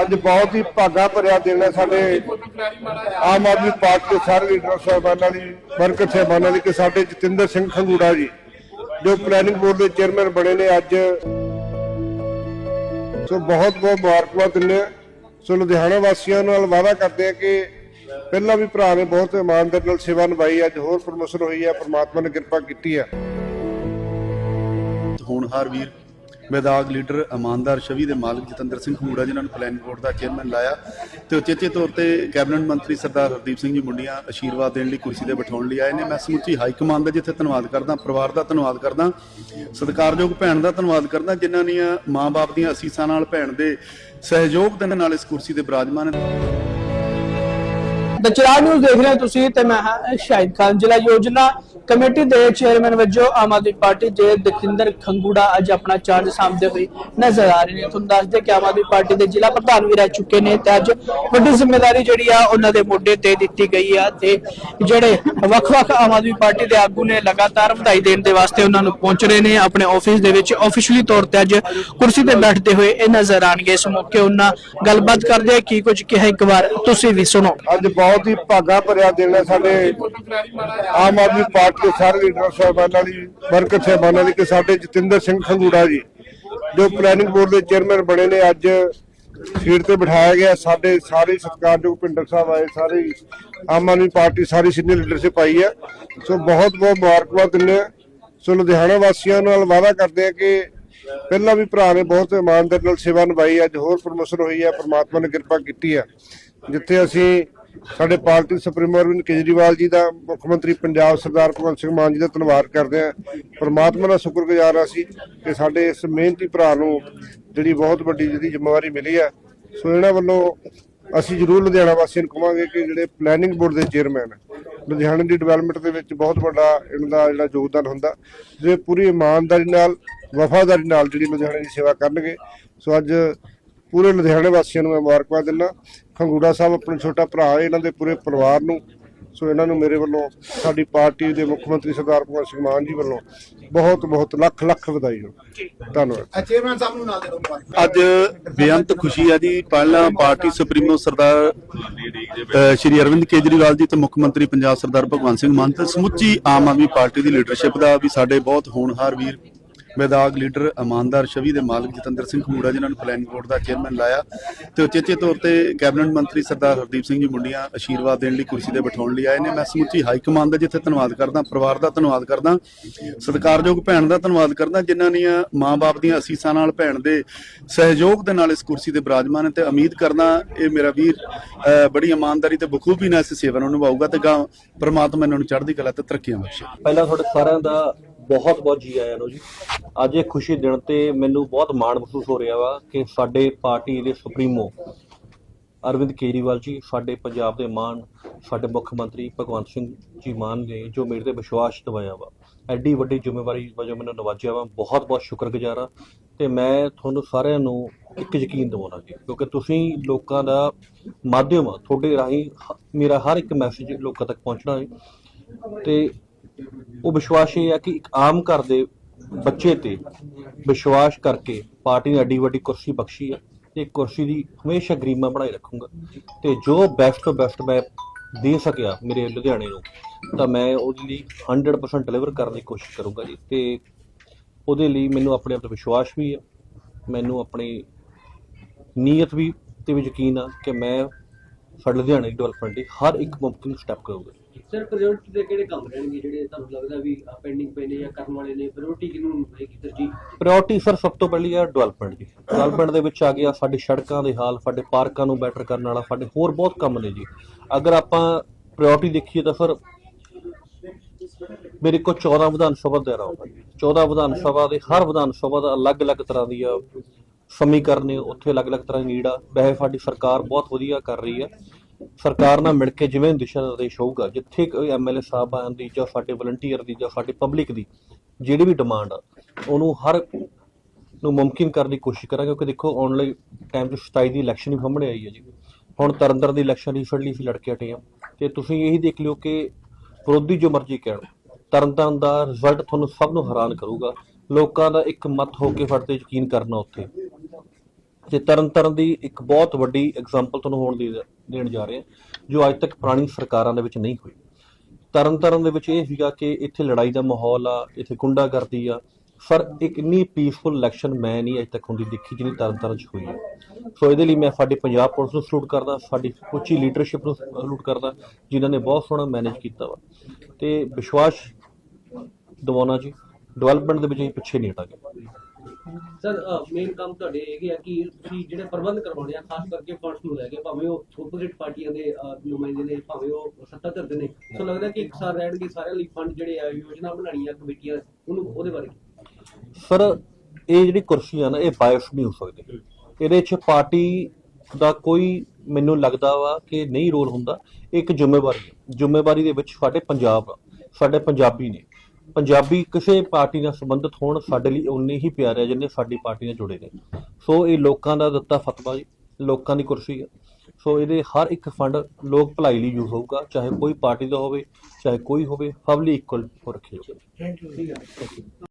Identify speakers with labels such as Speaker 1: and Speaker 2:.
Speaker 1: ਅੱਜ ਬਹੁਤ ਹੀ ਭਾਗਾ ਭਰਿਆ ਦਿਨ ਹੈ ਸਾਡੇ ਆਮ ਆਦਮੀ ਪਾਰਟੀ ਦੇ ਸਾਰੇ ਲੀਡਰ, ਸਾਹਿਬਾਨਾਂ ਦੀ, ਵਰਕਰ ਸਾਹਿਬਾਨਾਂ ਦੀ ਕਿ ਸਾਡੇ ਜਤਿੰਦਰ ਸਿੰਘ ਖੰਗੂੜਾ ਜੀ, ਜੋ ਪਲੈਨਿੰਗ ਬੋਰਡ ਦੇ ਚੇਅਰਮੈਨ ਬਣੇ ਨੇ ਅੱਜ। ਸੋ ਬਹੁਤ ਬਹੁਤ ਮੁਬਾਰਕਬਾਦ ਦਿੰਦੇ ਸੋ ਲੁਧਿਆਣਾ ਵਾਸੀਆਂ ਨਾਲ ਵਾਅਦਾ ਕਰਦੇ ਆ ਕਿ ਪਹਿਲਾਂ ਵੀ ਭਰਾ ਨੇ ਬਹੁਤ ਇਮਾਨਦਾਰੀ ਨਾਲ ਸੇਵਾ ਨਿਭਾਈ, ਅੱਜ ਹੋਰ ਪ੍ਰਮੋਸ਼ਨ ਹੋਈ ਹੈ, ਪ੍ਰਮਾਤਮਾ ਨੇ ਕਿਰਪਾ ਕੀਤੀ ਹੈ।
Speaker 2: ਹੋਣਹਾਰ ਵੀਰ ਵਿਧਾਇਕ ਲੀਡਰ ਇਮਾਨਦਾਰ ਛਵੀ ਦੇ ਮਾਲਕ ਜਤਿੰਦਰ ਸਿੰਘ ਖੂੜਾ ਜਿਨ੍ਹਾਂ ਨੂੰ ਪਲਾਨ ਬੋਰਡ ਦਾ ਚੇਅਰਮੈਨ ਲਾਇਆ ਤੇ ਉਚੇਚੇ ਤੌਰ ਤੇ ਕੈਬਨਿਟ ਮੰਤਰੀ ਸਰਦਾਰ ਹਰਦੀਪ ਸਿੰਘ ਜੀ ਮੁੰਡੀਆਂ ਆਸ਼ੀਰਵਾਦ ਦੇਣ ਲਈ ਕੁਰਸੀ ਤੇ ਬਿਠਾਉਣ ਲਈ ਆਏ ਨੇ। ਮੈਂ ਸਮੁੱਚੀ ਹਾਈ ਕਮਾਂਡ ਦਾ ਜਿੱਥੇ ਧੰਨਵਾਦ ਕਰਦਾ, ਪਰਿਵਾਰ ਦਾ ਧੰਨਵਾਦ ਕਰਦਾ, ਸਤਿਕਾਰਯੋਗ ਭੈਣ ਦਾ ਧੰਨਵਾਦ ਕਰਦਾ, ਜਿਨ੍ਹਾਂ ਦੀਆਂ ਮਾਂ-ਬਾਪ ਦੀਆਂ ਅਸੀਸਾਂ ਨਾਲ ਭੈਣ ਦੇ ਸਹਿਯੋਗ ਦੇ ਨਾਲ ਇਸ ਕੁਰਸੀ ਤੇ ਬਿਰਾਜਮਾਨ ਹੈ
Speaker 3: ਦ ਚਿਰਾਗ ਨਿਊਜ਼ ਦੇਖ ਰਹੇ ਹੋ ਤੁਸੀਂ ਤੇ ਮੈਂ ਹਾਂ ਸ਼ਾਹਿਦ ਖਾਨ। ਜ਼ਿਲ੍ਹਾ ਯੋਜਨਾ ਕਮੇਟੀ ਦੇ ਚੇਅਰਮੈਨ ਵਜੋਂ ਆਮ ਆਦਮੀ ਪਾਰਟੀ ਦੇ ਦਖਿੰਦਰ ਖੰਗੂੜਾ ਅੱਜ ਆਪਣਾ ਚਾਰਜ ਸਾਂਭਦੇ ਹੋਏ ਨਜ਼ਰ ਆ ਰਹੇ ਨੇ। ਤੁਹਾਨੂੰ ਦੱਸ ਕਿ ਆਮ ਆਦਮੀ ਪਾਰਟੀ ਦੇ ਜ਼ਿਲ੍ਹਾ ਪ੍ਰਧਾਨ ਵੀ ਰਹਿ ਚੁੱਕੇ ਨੇ ਤੇ ਅੱਜ ਵੱਡੀ ਜ਼ਿੰਮੇਵਾਰੀ ਜਿਹੜੀ ਆ ਉਹਨਾਂ ਦੇ ਮੋਢੇ ਤੇ ਦਿੱਤੀ ਗਈ ਆ ਤੇ ਜਿਹੜੇ ਵੱਖ-ਵੱਖ ਆਮ ਆਦਮੀ ਪਾਰਟੀ ਦੇ ਆਗੂ ਨੇ ਲਗਾਤਾਰ ਵਧਾਈ ਦੇਣ ਦੇ ਵਾਸਤੇ ਉਹਨਾਂ ਨੂੰ ਪਹੁੰਚ ਰਹੇ ਨੇ। ਆਪਣੇ ਆਫਿਸ ਦੇ ਵਿੱਚ ਆਫੀਸ਼ੀਅਲੀ ਤੌਰ ਤੇ ਅੱਜ ਕੁਰਸੀ ਤੇ ਬੈਠਦੇ ਹੋਏ ਇਹ ਨਜ਼ਰ ਆਣਗੇ ਇਸ ਮੌਕੇ ਉਹਨਾਂ ਗੱਲਬਾਤ ਕਰਦੇ ਆ। ਕੀ ਕੁਝ ਕਿਹਾ ਇੱਕ ਵਾਰ ਤੁਸੀਂ ਵੀ ਸੁਣੋ।
Speaker 1: ਅੱਜ ਬਹੁਤ ਬਹੁਤ ਹੀ ਭਾਗਾ ਭਰਿਆ ਦਿਨ ਹੈ ਸਾਡੇ ਆਮ ਆਦਮੀ ਪਾਰਟੀ ਦੇ ਸਾਰੇ ਲੀਡਰ, ਸਾਹਿਬਾਨਾਂ ਦੀ, ਵਰਕਰ ਸਾਹਿਬਾਨਾਂ ਦੀ ਕਿ ਸਾਡੇ ਜਤਿੰਦਰ ਸਿੰਘ ਖੰਗੂੜਾ ਜੀ, ਜੋ ਪਲੈਨਿੰਗ ਬੋਰਡ ਦੇ ਚੇਅਰਮੈਨ ਬਣੇ ਨੇ, ਅੱਜ ਸੀਟ ਤੇ ਬਿਠਾਇਆ ਗਿਆ। ਸਾਡੇ ਸਾਰੇ ਸਤਿਕਾਰਯੋਗ ਪਿੰਡਰ ਸਾਹਿਬ ਆਏ, ਸਾਰੇ ਆਮ ਆਦਮੀ ਪਾਰਟੀ, ਸਾਰੀ ਸੀਨੀਅਰ ਲੀਡਰਸ਼ਿਪ ਆਈ ਹੈ। ਸੋ ਬਹੁਤ ਬਹੁਤ ਮੁਬਾਰਕਬਾਦ ਦਿੰਦੇ ਹਾਂ। ਸੋ ਲੁਧਿਆਣਾ ਵਾਸੀਆਂ ਨਾਲ ਵਾਅਦਾ ਕਰਦੇ ਹਾਂ ਕਿ ਪਹਿਲਾਂ ਵੀ ਭਰਾ ਨੇ ਬਹੁਤ ਇਮਾਨਦਾਰੀ ਨਾਲ ਸੇਵਾ ਨਿਭਾਈ, ਅੱਜ ਹੋਰ ਪ੍ਰਮੋਸ਼ਨ ਹੋਈ ਹੈ, ਪ੍ਰਮਾਤਮਾ ਨੇ ਕਿਰਪਾ ਕੀਤੀ ਹੈ। ਜਿੱਥੇ ਅਸੀਂ ਸਾਡੇ ਪਾਰਟੀ ਸੁਪਰੀਮੋ ਅਰਵਿੰਦ ਕੇਜਰੀਵਾਲ ਜੀ ਦਾ, ਮੁੱਖ ਮੰਤਰੀ ਪੰਜਾਬ ਸਰਦਾਰ ਭਗਵੰਤ ਸਿੰਘ ਮਾਨ ਜੀ ਦਾ ਧੰਨਵਾਦ ਕਰਦੇ ਹਾਂ। ਪਰਮਾਤਮਾ ਦਾ ਸ਼ੁਕਰਗੁਜ਼ਾਰ ਹਾਂ ਅਸੀਂ ਕਿ ਸਾਡੇ ਇਸ ਮਿਹਨਤੀ ਭਰਾ ਨੂੰ ਜਿਹੜੀ ਬਹੁਤ ਵੱਡੀ ਜਿਹੜੀ ਜ਼ਿੰਮੇਵਾਰੀ ਮਿਲੀ ਹੈ। ਸੋ ਇਹਨਾਂ ਵੱਲੋਂ ਅਸੀਂ ਜ਼ਰੂਰ ਲੁਧਿਆਣਾ ਵਾਸੀਆਂ ਨੂੰ ਕਹਾਂਗੇ ਕਿ ਜਿਹੜੇ ਪਲੈਨਿੰਗ ਬੋਰਡ ਦੇ ਚੇਅਰਮੈਨ ਲੁਧਿਆਣਾ ਦੀ ਡਿਵੈਲਪਮੈਂਟ ਦੇ ਵਿੱਚ ਬਹੁਤ ਵੱਡਾ ਇਹਨਾਂ ਦਾ ਜਿਹੜਾ ਯੋਗਦਾਨ ਹੁੰਦਾ। ਜੇ ਪੂਰੀ ਇਮਾਨਦਾਰੀ ਨਾਲ, ਵਫਾਦਾਰੀ ਨਾਲ ਜਿਹੜੀ ਲੁਧਿਆਣੇ ਦੀ ਸੇਵਾ ਕਰਨਗੇ। ਸੋ ਅੱਜ ਪੂਰੇ ਲੁਧਿਆਣੇ ਵਾਸੀਆਂ ਨੂੰ ਮੈਂ ਮੁਬਾਰਕਬਾਦ ਦਿੰਦਾ। ਖੰਗੂੜਾ ਸਾਹਿਬ ਆਪਣਾ ਛੋਟਾ ਭਰਾ ਹੈ ਇਹਨਾਂ ਦੇ ਪੂਰੇ ਪਰਿਵਾਰ ਨੂੰ। ਸੋ ਇਹਨਾਂ ਨੂੰ ਮੇਰੇ ਵੱਲੋਂ ਸਾਡੀ ਪਾਰਟੀ ਦੇ ਮੁੱਖ ਮੰਤਰੀ ਸਰਦਾਰ ਭਗਵੰਤ ਸਿੰਘ ਮਾਨ ਜੀ ਵੱਲੋਂ ਬਹੁਤ ਬਹੁਤ ਲੱਖ ਲੱਖ ਵਧਾਈ ਹੋ ਧੰਨਵਾਦ।
Speaker 4: ਚੇਅਰਮੈਨ ਸਾਹਿਬ ਨੂੰ ਨਾਲ ਦੇ ਦਿਓ ਮੁਬਾਰਕ
Speaker 2: ਅੱਜ ਬੇਅੰਤ ਖੁਸ਼ੀ ਹੈ ਜੀ। ਪਹਿਲਾਂ ਪਾਰਟੀ ਸੁਪਰੀਮੋ ਸਰਦਾਰ ਸ਼੍ਰੀ ਅਰਵਿੰਦ ਕੇਜਰੀਵਾਲ ਜੀ ਤੇ ਮੁੱਖ ਮੰਤਰੀ ਪੰਜਾਬ ਸਰਦਾਰ ਭਗਵੰਤ ਸਿੰਘ ਮਾਨ ਤੇ ਸਮੁੱਚੀ ਆਮ ਆਦਮੀ ਪਾਰਟੀ ਦੀ ਲੀਡਰਸ਼ਿਪ ਦਾ ਵੀ ਸਾਡੇ ਬਹੁਤ ਹੋਣਹਾਰ ਵੀਰ ਵਿਧਾਇਕ ਲੀਡਰ ਇਮਾਨਦਾਰ ਛਵੀ ਦੇ ਮਾਲਕ ਜਤਿੰਦਰ ਸਿੰਘ ਖੂੜਾ ਜਿਨ੍ਹਾਂ ਨੂੰ ਪਲਾਨ ਬੋਰਡ ਦਾ ਚੇਅਰਮੈਨ ਲਾਇਆ ਤੇ ਉਚੇਚੇ ਤੌਰ ਤੇ ਕੈਬਨਿਟ ਮੰਤਰੀ ਸਰਦਾਰ ਹਰਦੀਪ ਸਿੰਘ ਜੀ ਮੁੰਡੀਆਂ ਆਸ਼ੀਰਵਾਦ ਦੇਣ ਲਈ ਕੁਰਸੀ ਤੇ ਬਿਠਾਉਣ ਲਈ ਆਏ ਨੇ। ਮੈਂ ਸਮੁੱਚੀ ਹਾਈ ਕਮਾਂਡ ਦਾ ਜਿੱਥੇ ਧੰਨਵਾਦ ਕਰਦਾ, ਪਰਿਵਾਰ ਦਾ ਧੰਨਵਾਦ ਕਰਦਾ, ਸਤਿਕਾਰਯੋਗ ਭੈਣ ਦਾ ਧੰਨਵਾਦ ਕਰਦਾ, ਜਿਨ੍ਹਾਂ ਦੀਆਂ ਮਾਂ-ਬਾਪ ਦੀਆਂ ਅਸੀਸਾਂ ਨਾਲ ਭੈਣ ਦੇ ਸਹਿਯੋਗ ਦੇ ਨਾਲ ਇਸ ਕੁਰਸੀ ਤੇ ਬਿਰਾਜਮਾਨ ਹੈ ਤੇ ਉਮੀਦ ਕਰਦਾ ਇਹ ਮੇਰਾ ਵੀਰ ਬੜੀ ਇਮਾਨਦਾਰੀ ਤੇ ਬਖੂਬੀ ਨਾਲ ਇਸ ਸੇਵਾ ਨੂੰ ਨਿਭਾਊਗਾ ਤੇ ਗਾ ਪ੍ਰਮਾਤਮਾ ਇਹਨਾਂ ਨੂੰ ਚੜ੍ਹਦੀ ਕਲਾ ਤੇ ਤਰੱਕੀਆਂ ਬਖਸ਼ੇ।
Speaker 5: ਪਹਿਲਾਂ ਤੁਹਾਡੇ ਸਾਰਿਆਂ ਦਾ ਬਹੁਤ ਬਹੁਤ ਜੀ ਆਇਆਂ ਨੂੰ ਜੀ। ਅੱਜ ਇਹ ਖੁਸ਼ੀ ਦਿਨ ਤੇ ਮੈਨੂੰ ਬਹੁਤ ਮਾਣ ਮਹਿਸੂਸ ਹੋ ਰਿਹਾ ਵਾ ਕਿ ਸਾਡੇ ਪਾਰਟੀ ਦੇ ਸੁਪਰੀਮੋ ਅਰਵਿੰਦ ਕੇਜਰੀਵਾਲ ਜੀ, ਸਾਡੇ ਪੰਜਾਬ ਦੇ ਮਾਨ, ਸਾਡੇ ਮੁੱਖ ਮੰਤਰੀ ਭਗਵੰਤ ਸਿੰਘ ਜੀ ਮਾਨ ਨੇ ਜੋ ਮੇਰੇ ਤੇ ਵਿਸ਼ਵਾਸ ਦਿਵਾਇਆ ਵਾ, ਐਡੀ ਵੱਡੀ ਜ਼ਿੰਮੇਵਾਰੀ ਵਜੋਂ ਮੈਨੂੰ ਨਵਾਜਿਆ ਵਾ। ਬਹੁਤ ਬਹੁਤ ਸ਼ੁਕਰਗੁਜ਼ਾਰ ਆ ਤੇ ਮੈਂ ਤੁਹਾਨੂੰ ਸਾਰਿਆਂ ਨੂੰ ਇੱਕ ਯਕੀਨ ਦਿਵਾਉਣਾ ਜੀ, ਕਿਉਂਕਿ ਤੁਸੀਂ ਲੋਕਾਂ ਦਾ ਮਾਧਿਅਮ ਆ, ਤੁਹਾਡੇ ਰਾਹੀਂ ਮੇਰਾ ਹਰ ਇੱਕ ਮੈਸੇਜ ਲੋਕਾਂ ਤੱਕ ਪਹੁੰਚਣਾ ਹੈ। ਤੇ ਉਹ ਵਿਸ਼ਵਾਸ ਇਹ ਹੈ ਕਿ ਇੱਕ ਆਮ ਘਰ ਦੇ ਬੱਚੇ ਤੇ ਵਿਸ਼ਵਾਸ ਕਰਕੇ ਪਾਰਟੀ ਨੇ ਐਡੀ ਵੱਡੀ ਕੁਰਸੀ ਬਖਸ਼ੀ ਹੈ ਤੇ ਕੁਰਸੀ ਦੀ ਹਮੇਸ਼ਾ ਗਰੀਮਾ ਬਣਾਈ ਰੱਖੂੰਗਾ। ਤੇ ਜੋ ਬੈਸਟ ਤੋਂ ਬੈਸਟ ਮੈਂ ਦੇ ਸਕਿਆ ਮੇਰੇ ਲੁਧਿਆਣੇ ਨੂੰ, ਤਾਂ ਮੈਂ ਉਹਦੇ ਲਈ 100% ਡਿਲੀਵਰ ਕਰਨ ਦੀ ਕੋਸ਼ਿਸ਼ ਕਰੂੰਗਾ ਜੀ। ਤੇ ਉਹਦੇ ਲਈ ਮੈਨੂੰ ਆਪਣੇ ਆਪ ਤੇ ਵਿਸ਼ਵਾਸ ਵੀ ਹੈ ਮੈਨੂੰ ਆਪਣੀ ਨੀਅਤ ਵੀ ਤੇ ਵੀ ਯਕੀਨ ਆ ਕਿ ਮੈਂ ਸਾਡੇ ਲੁਧਿਆਣੇ ਦੀ ਡਿਵੈਲਪਮੈਂਟ ਲਈ ਹਰ ਇੱਕ ਮੁਮਕਿਨ ਸਟੈਪ ਕਰੂੰਗਾ।
Speaker 6: ਸਰ ਪ੍ਰਾਇੋਰਟੀ ਦੇ ਕਿਹੜੇ ਕੰਮ ਰਹਿਣਗੇ ਜਿਹੜੇ ਤੁਹਾਨੂੰ ਲੱਗਦਾ ਵੀ ਪੈਂਡਿੰਗ ਪਏ ਨੇ ਜਾਂ ਕਰਨ ਵਾਲੇ ਨੇ? ਪ੍ਰਾਇੋਰਟੀ ਕਿਹਨੂੰ ਹੋਏਗੀ ਤਰਜੀਹ
Speaker 5: ਪ੍ਰਾਇੋਰਟੀ ਸਰ ਸਭ ਤੋਂ ਪਹਿਲੀ ਹੈ ਡਿਵੈਲਪਮੈਂਟ ਦੀ। ਡਿਵੈਲਪਮੈਂਟ ਦੇ ਵਿੱਚ ਆ ਗਿਆ ਸਾਡੀ ਸੜਕਾਂ ਦੇ ਹਾਲ ਸਾਡੇ ਪਾਰਕਾਂ ਨੂੰ ਬੈਟਰ ਕਰਨ ਵਾਲਾ ਸਾਡੇ ਹੋਰ ਬਹੁਤ ਕੰਮ ਨੇ ਜੀ। ਅਗਰ ਆਪਾਂ ਪ੍ਰਾਇੋਰਟੀ ਦੇਖੀਏ ਤਾਂ ਸਰ ਮੇਰੇ ਕੋਲ 14 ਵਿਧਾਨ ਸਭਾ ਦੇ ਰਾਹ 14 ਵਿਧਾਨ ਸਭਾ ਦੇ ਹਰ ਵਿਧਾਨ ਸਭਾ ਦਾ ਅਲੱਗ-ਅਲੱਗ ਤਰ੍ਹਾਂ ਦੀ ਆ ਸਮੀਕਰਨ ਨੇ ਉੱਥੇ ਅਲੱਗ-ਅਲੱਗ ਤਰ੍ਹਾਂ ਦੀ ਨੀਡ ਆ। ਵੈਸੇ ਸਾਡੀ ਸਰਕਾਰ ਬਹੁਤ ਵਧੀਆ ਕਰ ਰਹੀ ਹੈ ਸਰਕਾਰ ਨਾਲ ਮਿਲ ਕੇ ਜਿਵੇਂ ਦਿਸ਼ਾ ਨਿਰਦੇਸ਼ ਹੋਊਗਾ, ਜਿੱਥੇ ਐਮਐਲਏ ਸਾਹਿਬਾਨ ਦੀ ਜਾਂ ਸਾਡੇ ਵਲੰਟੀਅਰ ਦੀ ਜਾਂ ਸਾਡੀ ਪਬਲਿਕ ਦੀ ਜਿਹੜੀ ਵੀ ਡਿਮਾਂਡ ਆ, ਉਹਨੂੰ ਹਰ ਨੂੰ ਮੁਮਕਿਨ ਕਰਨ ਦੀ ਕੋਸ਼ਿਸ਼ ਕਰਾਂਗੇ, ਕਿਉਂਕਿ ਦੇਖੋ ਆਉਣ ਵਾਲੇ ਟਾਈਮ 'ਚ 27 ਦੀ ਇਲੈਕਸ਼ਨ ਹੀ ਸਾਹਮਣੇ ਆਈ ਹੈ ਜੀ। ਹੁਣ ਤਰਨਤਾਰਨ ਦੀ ਇਲੈਕਸ਼ਨ ਲਈ ਅਸੀਂ ਲੜ ਕੇ ਹਟੇ ਹਾਂ। ਤੇ ਤੁਸੀਂ ਇਹੀ ਦੇਖ ਲਿਓ ਕਿ ਵਿਰੋਧੀ ਜੋ ਮਰਜ਼ੀ ਕਹਿਣ, ਤਰਨਤਾਰਨ ਦਾ ਰਿਜ਼ਲਟ ਤੁਹਾਨੂੰ ਸਭ ਨੂੰ ਹੈਰਾਨ ਕਰੂਗਾ। ਲੋਕਾਂ ਦਾ ਇੱਕ ਮਤ ਹੋ ਕੇ ਫੜ ਤੇ ਯਕੀਨ ਕਰਨਾ ਉੱਥੇ। ਤੇ ਤਰਨਤਾਰਨ ਦੀ ਇੱਕ ਬਹੁਤ ਵੱਡੀ ਐਗਜ਼ਾਮਪਲ ਤੁਹਾਨੂੰ ਹੋਣ ਦੀ ਦੇਣ ਜਾ ਰਹੇ ਹਾਂ, ਜੋ ਅੱਜ ਤੱਕ ਪੁਰਾਣੀ ਸਰਕਾਰਾਂ ਦੇ ਵਿੱਚ ਨਹੀਂ ਹੋਈ। ਤਰਨਤਾਰਨ ਦੇ ਵਿੱਚ ਇਹ ਸੀਗਾ ਕਿ ਇੱਥੇ ਲੜਾਈ ਦਾ ਮਾਹੌਲ ਆ, ਇੱਥੇ ਗੁੰਡਾਗਰਦੀ ਆ, ਪਰ ਇੱਕ ਇੰਨੀ ਪੀਸਫੁਲ ਇਲੈਕਸ਼ਨ ਮੈਂ ਨਹੀਂ ਅਜੇ ਤੱਕ ਹੁੰਦੀ ਦੇਖੀ ਜਿੰਨੀ ਤਰਨਤਾਰਨ 'ਚ ਹੋਈ ਹੈ। ਸੋ ਇਹਦੇ ਲਈ ਮੈਂ ਸਾਡੇ ਪੰਜਾਬ ਪੁਲਿਸ ਨੂੰ ਸਲੂਟ ਕਰਦਾ, ਸਾਡੀ ਉੱਚੀ ਲੀਡਰਸ਼ਿਪ ਨੂੰ ਸਲੂਟ ਕਰਦਾ, ਜਿਨ੍ਹਾਂ ਨੇ ਬਹੁਤ ਸੋਹਣਾ ਮੈਨੇਜ ਕੀਤਾ ਵਾ। ਤੇ ਵਿਸ਼ਵਾਸ ਦਿਵਾਉਣਾ ਜੀ ਡਿਵੈਲਪਮੈਂਟ ਦੇ ਵਿੱਚ ਅਸੀਂ ਪਿੱਛੇ ਨਹੀਂ ਹਟਾਂਗੇ।
Speaker 6: ਸਰ ਮੇਨ ਕੰਮ ਤੁਹਾਡੇ ਹੈਗੇ ਆ ਕਿ ਤੁਸੀਂ ਜਿਹੜੇ ਪ੍ਰਬੰਧ ਕਰਵਾਉਣੇ ਆ, ਖਾਸ ਕਰਕੇ ਫੰਡਸ ਨੂੰ ਲੈ ਕੇ, ਭਾਵੇਂ ਉਹ ਆਪੋਜ਼ਿਟ ਪਾਰਟੀਆਂ ਦੇ ਨੁਮਾਇੰਦੇ ਨੇ, ਭਾਵੇਂ ਉਹ ਸੱਤਾ ਧਿਰ ਦੇ ਨੇ। ਸੋ ਲੱਗਦਾ ਕਿ ਇੱਕ ਸਾਰ ਰਹਿਣਗੇ, ਸਾਰਿਆਂ ਲਈ ਫੰਡ ਜਿਹੜੇ ਆ, ਯੋਜਨਾ ਬਣਾਣੀ ਆ, ਕਮੇਟੀਆਂ ਉਹਨੂੰ, ਉਹਦੇ ਬਾਰੇ।
Speaker 5: ਸਰ, ਇਹ ਜਿਹੜੀ ਕੁਰਸੀ ਆ ਨਾ, ਇਹ ਬਾਇਸ ਨਹੀਂ ਹੋ ਸਕਦੀ। ਇਹਦੇ 'ਚ ਪਾਰਟੀ ਦਾ ਕੋਈ ਮੈਨੂੰ ਲੱਗਦਾ ਵਾ ਕਿ ਨਹੀਂ ਰੋਲ ਹੁੰਦਾ। ਇਹ ਇੱਕ ਜ਼ਿੰਮੇਵਾਰੀ ਹੈ। ਜ਼ਿੰਮੇਵਾਰੀ ਦੇ ਵਿੱਚ ਸਾਡੇ ਪੰਜਾਬ ਆ, ਸਾਡੇ ਪੰਜਾਬੀ ਨੇ। ਪੰਜਾਬੀ ਕਿਸੇ ਪਾਰਟੀ ਨਾਲ ਸੰਬੰਧਿਤ ਹੋਣ ਸਾਡੇ ਲਈ ਉਨੇ ਹੀ ਪਿਆਰੇ ਆ ਜਿੰਨੇ ਸਾਡੀ ਪਾਰਟੀ ਨਾਲ ਜੁੜੇ ਨੇ। ਸੋ ਇਹ ਲੋਕਾਂ ਦਾ ਦਿੱਤਾ ਫਤਵਾ ਜੀ ਲੋਕਾਂ ਦੀ ਕੁਰਸੀ ਹੈ ਸੋ ਇਹਦੇ ਹਰ ਇੱਕ ਫੰਡ ਲੋਕ ਭਲਾਈ ਲਈ ਯੂਜ਼ ਹੋਊਗਾ ਚਾਹੇ ਕੋਈ ਪਾਰਟੀ ਦਾ ਹੋਵੇ ਚਾਹੇ ਕੋਈ ਹੋਵੇ ਸਭ ਲਈ ਇਕੁਅਲ ਰੱਖੇ ਜਾਊਗਾ।